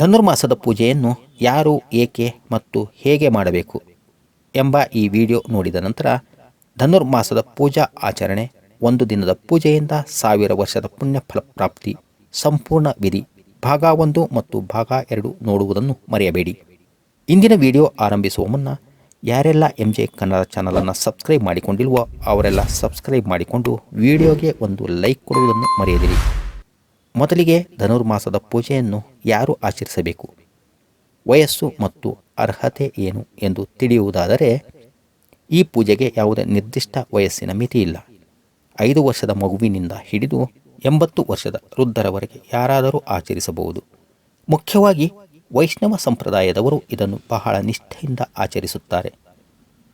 ಧನುರ್ಮಾಸದ ಪೂಜೆಯನ್ನು ಯಾರು ಏಕೆ ಮತ್ತು ಹೇಗೆ ಮಾಡಬೇಕು ಎಂಬ ಈ ವಿಡಿಯೋ ನೋಡಿದ ನಂತರ ಧನುರ್ಮಾಸದ ಪೂಜಾ ಆಚರಣೆ ಒಂದು ದಿನದ ಪೂಜೆಯಿಂದ ಸಾವಿರ ವರ್ಷದ ಪುಣ್ಯ ಫಲಪ್ರಾಪ್ತಿ ಸಂಪೂರ್ಣ ವಿಧಿ ಭಾಗ ಒಂದು ಮತ್ತು ಭಾಗ ಎರಡು ನೋಡುವುದನ್ನು ಮರೆಯಬೇಡಿ. ಇಂದಿನ ವಿಡಿಯೋ ಆರಂಭಿಸುವ ಮುನ್ನ ಯಾರೆಲ್ಲ ಎಂ ಜೆ ಕನ್ನಡ ಚಾನಲನ್ನು ಸಬ್ಸ್ಕ್ರೈಬ್ ಮಾಡಿಕೊಂಡಿಲ್ವೋ ಅವರೆಲ್ಲ ಸಬ್ಸ್ಕ್ರೈಬ್ ಮಾಡಿಕೊಂಡು ವಿಡಿಯೋಗೆ ಒಂದು ಲೈಕ್ ಕೊಡುವುದನ್ನು ಮರೆಯದಿರಿ. ಮೊದಲಿಗೆ ಧನುರ್ಮಾಸದ ಪೂಜೆಯನ್ನು ಯಾರು ಆಚರಿಸಬೇಕು? ವಯಸ್ಸು ಮತ್ತು ಅರ್ಹತೆ ಏನು ಎಂದು ತಿಳಿಯುವುದಾದರೆ, ಈ ಪೂಜೆಗೆ ಯಾವುದೇ ನಿರ್ದಿಷ್ಟ ವಯಸ್ಸಿನ ಮಿತಿ ಇಲ್ಲ. ಐದು ವರ್ಷದ ಮಗುವಿನಿಂದ ಹಿಡಿದು ಎಂಬತ್ತು ವರ್ಷದ ವೃದ್ಧರವರೆಗೆ ಯಾರಾದರೂ ಆಚರಿಸಬಹುದು. ಮುಖ್ಯವಾಗಿ ವೈಷ್ಣವ ಸಂಪ್ರದಾಯದವರು ಇದನ್ನು ಬಹಳ ನಿಷ್ಠೆಯಿಂದ ಆಚರಿಸುತ್ತಾರೆ.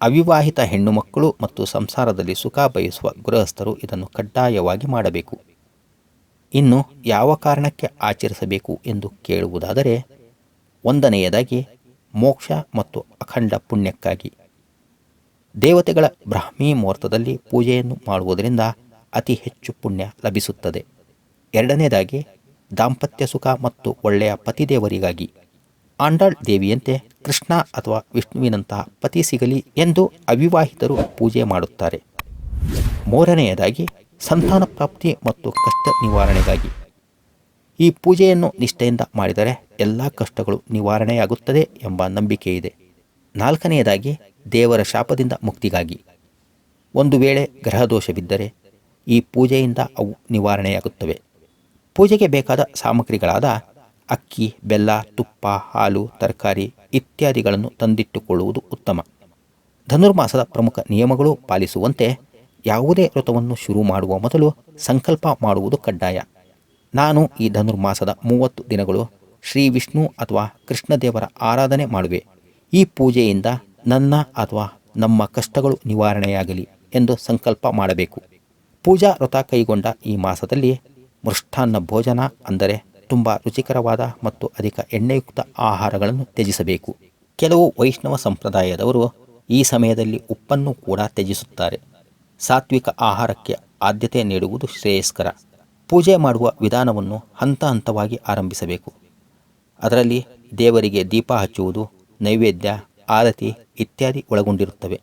ಅವಿವಾಹಿತ ಹೆಣ್ಣು ಮಕ್ಕಳು ಮತ್ತು ಸಂಸಾರದಲ್ಲಿ ಸುಖ ಬಯಸುವ ಗೃಹಸ್ಥರು ಇದನ್ನು ಕಡ್ಡಾಯವಾಗಿ ಮಾಡಬೇಕು. ಇನ್ನು ಯಾವ ಕಾರಣಕ್ಕೆ ಆಚರಿಸಬೇಕು ಎಂದು ಕೇಳುವುದಾದರೆ, ಒಂದನೆಯದಾಗಿ ಮೋಕ್ಷ ಮತ್ತು ಅಖಂಡ ಪುಣ್ಯಕ್ಕಾಗಿ. ದೇವತೆಗಳ ಬ್ರಾಹ್ಮಿ ಮುಹೂರ್ತದಲ್ಲಿ ಪೂಜೆಯನ್ನು ಮಾಡುವುದರಿಂದ ಅತಿ ಹೆಚ್ಚು ಪುಣ್ಯ ಲಭಿಸುತ್ತದೆ. ಎರಡನೇದಾಗಿ ದಾಂಪತ್ಯ ಸುಖ ಮತ್ತು ಒಳ್ಳೆಯ ಪತಿದೇವರಿಗಾಗಿ. ಆಂಡಾಳ್ ದೇವಿಯಂತೆ ಕೃಷ್ಣ ಅಥವಾ ವಿಷ್ಣುವಿನಂತಹ ಪತಿ ಸಿಗಲಿ ಎಂದು ಅವಿವಾಹಿತರು ಪೂಜೆ ಮಾಡುತ್ತಾರೆ. ಮೂರನೆಯದಾಗಿ ಸಂತಾನ ಪ್ರಾಪ್ತಿ ಮತ್ತು ಕಷ್ಟ ನಿವಾರಣೆಗಾಗಿ. ಈ ಪೂಜೆಯನ್ನು ನಿಷ್ಠೆಯಿಂದ ಮಾಡಿದರೆ ಎಲ್ಲ ಕಷ್ಟಗಳು ನಿವಾರಣೆಯಾಗುತ್ತದೆ ಎಂಬ ನಂಬಿಕೆ ಇದೆ ನಾಲ್ಕನೆಯದಾಗಿ, ದೇವರ ಶಾಪದಿಂದ ಮುಕ್ತಿಗಾಗಿ. ಒಂದು ವೇಳೆ ಗ್ರಹ ದೋಷವಿದ್ದರೆ ಈ ಪೂಜೆಯಿಂದ ಅವು ನಿವಾರಣೆಯಾಗುತ್ತವೆ. ಪೂಜೆಗೆ ಬೇಕಾದ ಸಾಮಗ್ರಿಗಳಾದ ಅಕ್ಕಿ, ಬೆಲ್ಲ, ತುಪ್ಪ, ಹಾಲು, ತರಕಾರಿ ಇತ್ಯಾದಿಗಳನ್ನು ತಂದಿಟ್ಟುಕೊಳ್ಳುವುದು ಉತ್ತಮ. ಧನುರ್ಮಾಸದ ಪ್ರಮುಖ ನಿಯಮಗಳು ಪಾಲಿಸುವಂತೆ ಯಾವುದೇ ವ್ರತವನ್ನು ಶುರು ಮಾಡುವ ಮೊದಲು ಸಂಕಲ್ಪ ಮಾಡುವುದು ಕಡ್ಡಾಯ. ನಾನು ಈ ಧನುರ್ಮಾಸದ ಮೂವತ್ತು ದಿನಗಳು ಶ್ರೀ ವಿಷ್ಣು ಅಥವಾ ಕೃಷ್ಣದೇವರ ಆರಾಧನೆ ಮಾಡುವೆ. ಈ ಪೂಜೆಯಿಂದ ನನ್ನ ಅಥವಾ ನಮ್ಮ ಕಷ್ಟಗಳು ನಿವಾರಣೆಯಾಗಲಿ ಎಂದು ಸಂಕಲ್ಪ ಮಾಡಬೇಕು. ಪೂಜಾ ವ್ರತ ಕೈಗೊಂಡ ಈ ಮಾಸದಲ್ಲಿ ಮೃಷ್ಟಾನ್ನ ಭೋಜನ ಅಂದರೆ ತುಂಬ ರುಚಿಕರವಾದ ಮತ್ತು ಅಧಿಕ ಎಣ್ಣೆಯುಕ್ತ ಆಹಾರಗಳನ್ನು ತ್ಯಜಿಸಬೇಕು. ಕೆಲವು ವೈಷ್ಣವ ಸಂಪ್ರದಾಯದವರು ಈ ಸಮಯದಲ್ಲಿ ಉಪ್ಪನ್ನು ಕೂಡ ತ್ಯಜಿಸುತ್ತಾರೆ. ಸಾತ್ವಿಕ ಆಹಾರಕ್ಕೆ ಆದ್ಯತೆ ನೀಡುವುದು ಶ್ರೇಯಸ್ಕರ. ಪೂಜೆ ಮಾಡುವ ವಿಧಾನವನ್ನು ಹಂತ ಹಂತವಾಗಿ ಆರಂಭಿಸಬೇಕು. ಅದರಲ್ಲಿ ದೇವರಿಗೆ ದೀಪ ಹಚ್ಚುವುದು, ನೈವೇದ್ಯ, ಆರತಿ ಇತ್ಯಾದಿ ಒಳಗೊಂಡಿರುತ್ತವೆ.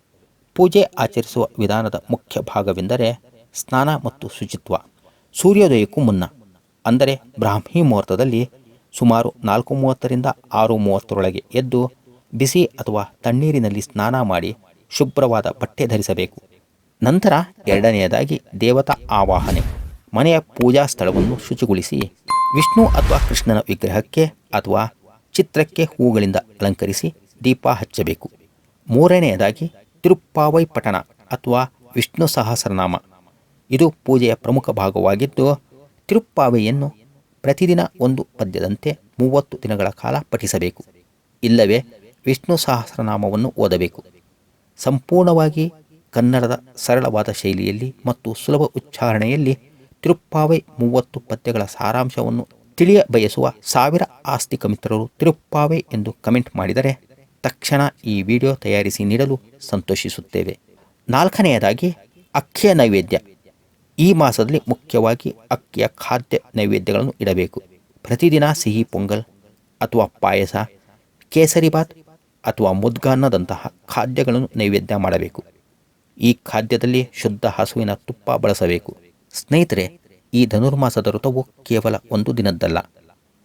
ಪೂಜೆ ಆಚರಿಸುವ ವಿಧಾನದ ಮುಖ್ಯ ಭಾಗವೆಂದರೆ ಸ್ನಾನ ಮತ್ತು ಶುಚಿತ್ವ. ಸೂರ್ಯೋದಯಕ್ಕೂ ಮುನ್ನ, ಅಂದರೆ ಬ್ರಾಹ್ಮಿ ಮುಹೂರ್ತದಲ್ಲಿ ಸುಮಾರು ನಾಲ್ಕು ಮೂವತ್ತರಿಂದ ಆರು ಮೂವತ್ತರೊಳಗೆ ಎದ್ದು ಬಿಸಿ ಅಥವಾ ತಣ್ಣೀರಿನಲ್ಲಿ ಸ್ನಾನ ಮಾಡಿ ಶುಭ್ರವಾದ ಬಟ್ಟೆ ಧರಿಸಬೇಕು. ನಂತರ ಎರಡನೆಯದಾಗಿ ದೇವತಾ ಆವಾಹನೆ. ಮನೆಯ ಪೂಜಾ ಸ್ಥಳವನ್ನು ಶುಚಿಗೊಳಿಸಿ ವಿಷ್ಣು ಅಥವಾ ಕೃಷ್ಣನ ವಿಗ್ರಹಕ್ಕೆ ಅಥವಾ ಚಿತ್ರಕ್ಕೆ ಹೂಗಳಿಂದ ಅಲಂಕರಿಸಿ ದೀಪ ಹಚ್ಚಬೇಕು. ಮೂರನೆಯದಾಗಿ ತಿರುಪ್ಪಾವೈ ಪಠಣ ಅಥವಾ ವಿಷ್ಣು ಸಹಸ್ರನಾಮ. ಇದು ಪೂಜೆಯ ಪ್ರಮುಖ ಭಾಗವಾಗಿದ್ದು, ತಿರುಪ್ಪಾವೆಯನ್ನು ಪ್ರತಿದಿನ ಒಂದು ಪದ್ಯದಂತೆ ಮೂವತ್ತು ದಿನಗಳ ಕಾಲ ಪಠಿಸಬೇಕು. ಇಲ್ಲವೇ ವಿಷ್ಣು ಸಹಸ್ರನಾಮವನ್ನು ಓದಬೇಕು. ಸಂಪೂರ್ಣವಾಗಿ ಕನ್ನಡದ ಸರಳವಾದ ಶೈಲಿಯಲ್ಲಿ ಮತ್ತು ಸುಲಭ ಉಚ್ಚಾರಣೆಯಲ್ಲಿ ತಿರುಪ್ಪಾವೈ ಮೂವತ್ತು ಪದ್ಯಗಳ ಸಾರಾಂಶವನ್ನು ತಿಳಿಯ ಬಯಸುವ ಸಾವಿರ ಆಸ್ತಿಕ ಮಿತ್ರರು ತಿರುಪ್ಪಾವೈ ಎಂದು ಕಮೆಂಟ್ ಮಾಡಿದರೆ ತಕ್ಷಣ ಈ ವಿಡಿಯೋ ತಯಾರಿಸಿ ನೀಡಲು ಸಂತೋಷಿಸುತ್ತೇವೆ. ನಾಲ್ಕನೆಯದಾಗಿ, ಅಕ್ಕಿಯ ನೈವೇದ್ಯ. ಈ ಮಾಸದಲ್ಲಿ ಮುಖ್ಯವಾಗಿ ಅಕ್ಕಿಯ ಖಾದ್ಯ ನೈವೇದ್ಯಗಳನ್ನು ಇಡಬೇಕು. ಪ್ರತಿದಿನ ಸಿಹಿ ಪೊಂಗಲ್ ಅಥವಾ ಪಾಯಸ ಕೇಸರಿಬಾತ್ ಅಥವಾ ಮುದ್ಗಾನ್ನದಂತಹ ಖಾದ್ಯಗಳನ್ನು ನೈವೇದ್ಯ ಮಾಡಬೇಕು. ಈ ಖಾದ್ಯದಲ್ಲಿ ಶುದ್ಧ ಹಸುವಿನ ತುಪ್ಪ ಬಳಸಬೇಕು. ಸ್ನೇಹಿತರೆ, ಈ ಧನುರ್ಮಾಸದ ವ್ರತವು ಕೇವಲ ಒಂದು ದಿನದ್ದಲ್ಲ.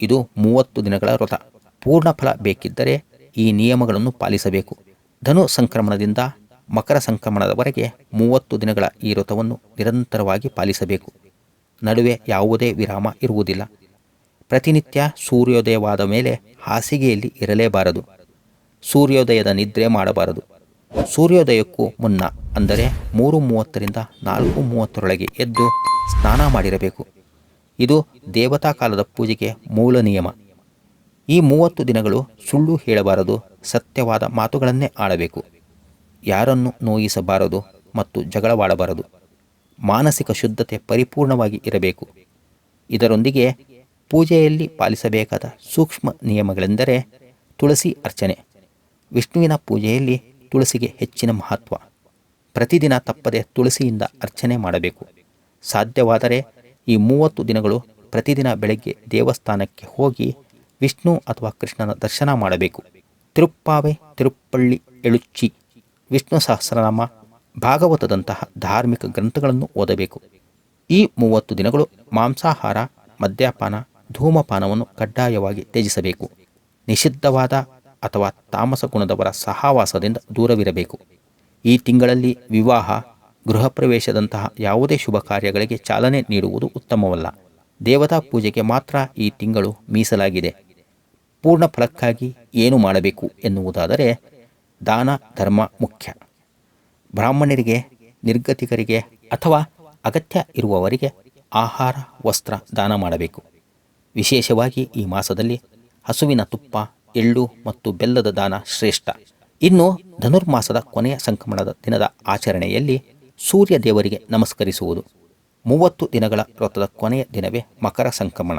ಇದು ಮೂವತ್ತು ದಿನಗಳ ವ್ರತ. ಪೂರ್ಣ ಫಲ ಬೇಕಿದ್ದರೆ ಈ ನಿಯಮಗಳನ್ನು ಪಾಲಿಸಬೇಕು. ಧನು ಸಂಕ್ರಮಣದಿಂದ ಮಕರ ಸಂಕ್ರಮಣದವರೆಗೆ ಮೂವತ್ತು ದಿನಗಳ ಈ ವ್ರತವನ್ನು ನಿರಂತರವಾಗಿ ಪಾಲಿಸಬೇಕು. ನಡುವೆ ಯಾವುದೇ ವಿರಾಮ ಇರುವುದಿಲ್ಲ. ಪ್ರತಿನಿತ್ಯ ಸೂರ್ಯೋದಯವಾದ ಮೇಲೆ ಹಾಸಿಗೆಯಲ್ಲಿ ಇರಲೇಬಾರದು. ಸೂರ್ಯೋದಯದ ನಿದ್ರೆ ಮಾಡಬಾರದು. ಸೂರ್ಯೋದಯಕ್ಕೂ ಮುನ್ನ ಅಂದರೆ ಮೂರು ಮೂವತ್ತರಿಂದ ನಾಲ್ಕು ಮೂವತ್ತರೊಳಗೆ ಎದ್ದು ಸ್ನಾನ ಮಾಡಿರಬೇಕು. ಇದು ದೇವತಾ ಕಾಲದ ಪೂಜೆಗೆ ಮೂಲ ನಿಯಮ. ಈ ಮೂವತ್ತು ದಿನಗಳು ಸುಳ್ಳು ಹೇಳಬಾರದು, ಸತ್ಯವಾದ ಮಾತುಗಳನ್ನೇ ಆಡಬೇಕು. ಯಾರನ್ನು ನೋಯಿಸಬಾರದು ಮತ್ತು ಜಗಳವಾಡಬಾರದು. ಮಾನಸಿಕ ಶುದ್ಧತೆ ಪರಿಪೂರ್ಣವಾಗಿ ಇರಬೇಕು. ಇದರೊಂದಿಗೆ ಪೂಜೆಯಲ್ಲಿ ಪಾಲಿಸಬೇಕಾದ ಸೂಕ್ಷ್ಮ ನಿಯಮಗಳೆಂದರೆ ತುಳಸಿ ಅರ್ಚನೆ. ವಿಷ್ಣುವಿನ ಪೂಜೆಯಲ್ಲಿ ತುಳಸಿಗೆ ಹೆಚ್ಚಿನ ಮಹತ್ವ. ಪ್ರತಿದಿನ ತಪ್ಪದೆ ತುಳಸಿಯಿಂದ ಅರ್ಚನೆ ಮಾಡಬೇಕು. ಸಾಧ್ಯವಾದರೆ ಈ ಮೂವತ್ತು ದಿನಗಳು ಪ್ರತಿದಿನ ಬೆಳಗ್ಗೆ ದೇವಸ್ಥಾನಕ್ಕೆ ಹೋಗಿ ವಿಷ್ಣು ಅಥವಾ ಕೃಷ್ಣನ ದರ್ಶನ ಮಾಡಬೇಕು. ತಿರುಪ್ಪಾವೆ, ತಿರುಪ್ಪಳ್ಳಿ ಎಳುಚ್ಚಿ ವಿಷ್ಣು ಸಹಸ್ರನಾಮ, ಭಾಗವತದಂತಹ ಧಾರ್ಮಿಕ ಗ್ರಂಥಗಳನ್ನು ಓದಬೇಕು. ಈ ಮೂವತ್ತು ದಿನಗಳು ಮಾಂಸಾಹಾರ, ಮದ್ಯಪಾನ, ಧೂಮಪಾನವನ್ನು ಕಡ್ಡಾಯವಾಗಿ ತ್ಯಜಿಸಬೇಕು. ನಿಷಿದ್ಧವಾದ ಅಥವಾ ತಾಮಸ ಗುಣದವರ ಸಹವಾಸದಿಂದ ದೂರವಿರಬೇಕು. ಈ ತಿಂಗಳಲ್ಲಿ ವಿವಾಹ ಗೃಹ ಪ್ರವೇಶದಂತಹ ಯಾವುದೇ ಶುಭ ಕಾರ್ಯಗಳಿಗೆ ಚಾಲನೆ ನೀಡುವುದು ಉತ್ತಮವಲ್ಲ. ದೇವತಾ ಪೂಜೆಗೆ ಮಾತ್ರ ಈ ತಿಂಗಳು ಮೀಸಲಾಗಿದೆ. ಪೂರ್ಣ ಫಲಕ್ಕಾಗಿ ಏನು ಮಾಡಬೇಕು ಎನ್ನುವುದಾದರೆ ದಾನ, ಧರ್ಮ ಮುಖ್ಯ. ಬ್ರಾಹ್ಮಣರಿಗೆ, ನಿರ್ಗತಿಕರಿಗೆ ಅಥವಾ ಅಗತ್ಯ ಇರುವವರಿಗೆ ಆಹಾರ, ವಸ್ತ್ರ ದಾನ ಮಾಡಬೇಕು. ವಿಶೇಷವಾಗಿ ಈ ಮಾಸದಲ್ಲಿ ಹಸುವಿನ ತುಪ್ಪ, ಎಳ್ಳು ಮತ್ತು ಬೆಲ್ಲದ ದಾನ ಶ್ರೇಷ್ಠ. ಇನ್ನು ಧನುರ್ಮಾಸದ ಕೊನೆಯ ಸಂಕ್ರಮಣದ ದಿನದ ಆಚರಣೆಯಲ್ಲಿ ಸೂರ್ಯ ದೇವರಿಗೆ ನಮಸ್ಕರಿಸುವುದು. ಮೂವತ್ತು ದಿನಗಳ ವ್ರತದ ಕೊನೆಯ ದಿನವೇ ಮಕರ ಸಂಕ್ರಮಣ.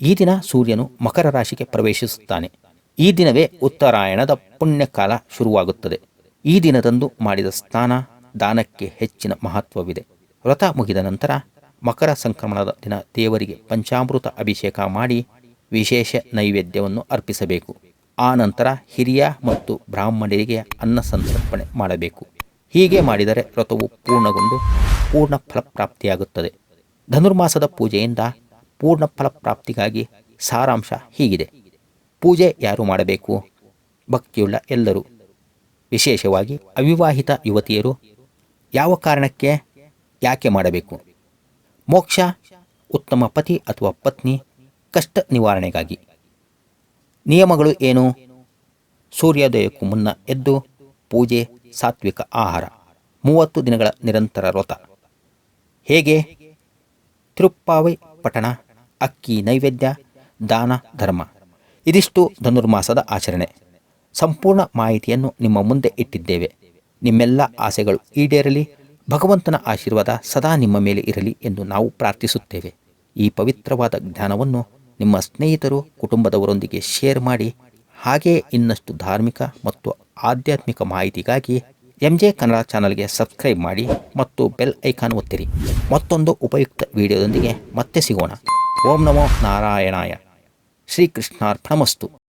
ಈ ದಿನ ಸೂರ್ಯನು ಮಕರ ರಾಶಿಗೆ ಪ್ರವೇಶಿಸುತ್ತಾನೆ. ಈ ದಿನವೇ ಉತ್ತರಾಯಣದ ಪುಣ್ಯಕಾಲ ಶುರುವಾಗುತ್ತದೆ. ಈ ದಿನದಂದು ಮಾಡಿದ ಸ್ನಾನ, ದಾನಕ್ಕೆ ಹೆಚ್ಚಿನ ಮಹತ್ವವಿದೆ. ವ್ರತ ಮುಗಿದ ನಂತರ ಮಕರ ಸಂಕ್ರಮಣದ ದಿನ ದೇವರಿಗೆ ಪಂಚಾಮೃತ ಅಭಿಷೇಕ ಮಾಡಿ ವಿಶೇಷ ನೈವೇದ್ಯವನ್ನು ಅರ್ಪಿಸಬೇಕು. ಆ ನಂತರ ಹಿರಿಯ ಮತ್ತು ಬ್ರಾಹ್ಮಣರಿಗೆ ಅನ್ನ ಸಂತರ್ಪಣೆ ಮಾಡಬೇಕು. ಹೀಗೆ ಮಾಡಿದರೆ ವ್ರತವು ಪೂರ್ಣಗೊಂಡು ಪೂರ್ಣ ಫಲಪ್ರಾಪ್ತಿಯಾಗುತ್ತದೆ. ಧನುರ್ಮಾಸದ ಪೂಜೆಯಿಂದ ಪೂರ್ಣ ಫಲಪ್ರಾಪ್ತಿಗಾಗಿ ಸಾರಾಂಶ ಹೀಗಿದೆ. ಪೂಜೆ ಯಾರು ಮಾಡಬೇಕು? ಭಕ್ತಿಯುಳ್ಳ ಎಲ್ಲರೂ. ವಿಶೇಷವಾಗಿ ಅವಿವಾಹಿತ ಯುವತಿಯರು ಯಾವ ಕಾರಣಕ್ಕೆ ಯಾಕೆ ಮಾಡಬೇಕು? ಮೋಕ್ಷ, ಉತ್ತಮ ಪತಿ ಅಥವಾ ಪತ್ನಿ ಕಷ್ಟ ನಿವಾರಣೆಗಾಗಿ. ನಿಯಮಗಳು ಏನು? ಸೂರ್ಯೋದಯಕ್ಕೂ ಮುನ್ನ ಎದ್ದು ಪೂಜೆ, ಸಾತ್ವಿಕ ಆಹಾರ, ಮೂವತ್ತು ದಿನಗಳ ನಿರಂತರ ವ್ರತ. ಹೇಗೆ? ತಿರುಪ್ಪಾವೈ ಪಠಣ, ಅಕ್ಕಿ ನೈವೇದ್ಯ, ದಾನ, ಧರ್ಮ. ಇದಿಷ್ಟು ಧನುರ್ಮಾಸದ ಆಚರಣೆ. ಸಂಪೂರ್ಣ ಮಾಹಿತಿಯನ್ನು ನಿಮ್ಮ ಮುಂದೆ ಇಟ್ಟಿದ್ದೇವೆ. ನಿಮ್ಮೆಲ್ಲ ಆಸೆಗಳು ಈಡೇರಲಿ, ಭಗವಂತನ ಆಶೀರ್ವಾದ ಸದಾ ನಿಮ್ಮ ಮೇಲೆ ಇರಲಿ ಎಂದು ನಾವು ಪ್ರಾರ್ಥಿಸುತ್ತೇವೆ. ಈ ಪವಿತ್ರವಾದ ಜ್ಞಾನವನ್ನು ನಿಮ್ಮ ಸ್ನೇಹಿತರು ಕುಟುಂಬದವರೊಂದಿಗೆ ಶೇರ್ ಮಾಡಿ ಹಾಗೆಯೇ ಇನ್ನಷ್ಟು ಧಾರ್ಮಿಕ ಮತ್ತು ಆಧ್ಯಾತ್ಮಿಕ ಮಾಹಿತಿಗಾಗಿ ಎಂ ಜೆ ಕನ್ನಡ ಚಾನಲ್ಗೆ ಸಬ್ಸ್ಕ್ರೈಬ್ ಮಾಡಿ ಮತ್ತು ಬೆಲ್ ಐಕಾನ್ ಒತ್ತಿರಿ. ಮತ್ತೊಂದು ಉಪಯುಕ್ತ ವಿಡಿಯೋದೊಂದಿಗೆ ಮತ್ತೆ ಸಿಗೋಣ. ಓಂ ನಮೋ ನಾರಾಯಣಾಯ. ಶ್ರೀಕೃಷ್ಣಾರ್ಪಣಮಸ್ತು.